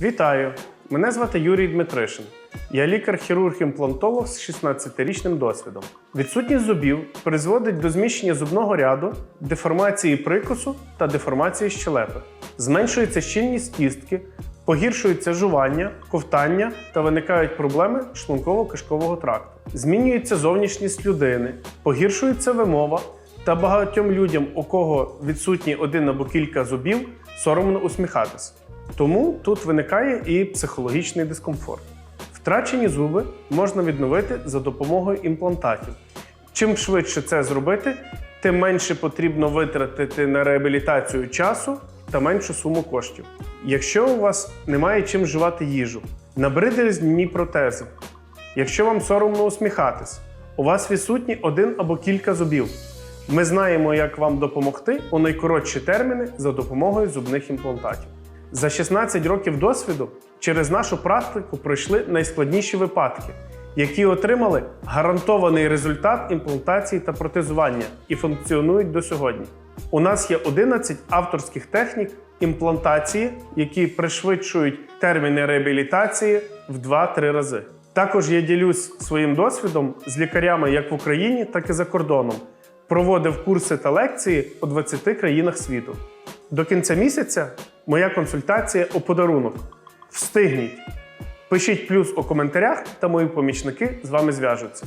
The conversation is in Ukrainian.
Вітаю! Мене звати Юрій Дмитришин. Я лікар-хірург-імплантолог з 16-річним досвідом. Відсутність зубів призводить до зміщення зубного ряду, деформації прикусу та деформації щелепи. Зменшується щільність кістки, погіршується жування, ковтання та виникають проблеми шлунково-кишкового тракту. Змінюється зовнішність людини, погіршується вимова, та багатьом людям, у кого відсутні один або кілька зубів, соромно усміхатися. Тому тут виникає і психологічний дискомфорт. Втрачені зуби можна відновити за допомогою імплантатів. Чим швидше це зробити, тим менше потрібно витратити на реабілітацію часу та меншу суму коштів. Якщо у вас немає чим вживати їжу, набридли змінні протези. Якщо вам соромно усміхатись, у вас відсутні один або кілька зубів. Ми знаємо, як вам допомогти у найкоротші терміни за допомогою зубних імплантатів. За 16 років досвіду через нашу практику пройшли найскладніші випадки, які отримали гарантований результат імплантації та протезування і функціонують до сьогодні. У нас є 11 авторських технік імплантації, які пришвидшують терміни реабілітації в 2-3 рази. Також я ділюсь своїм досвідом з лікарями як в Україні, так і за кордоном. Проводив курси та лекції у 20 країнах світу. До кінця місяця моя консультація у подарунок. Встигніть! Пишіть плюс у коментарях, та мої помічники з вами зв'яжуться.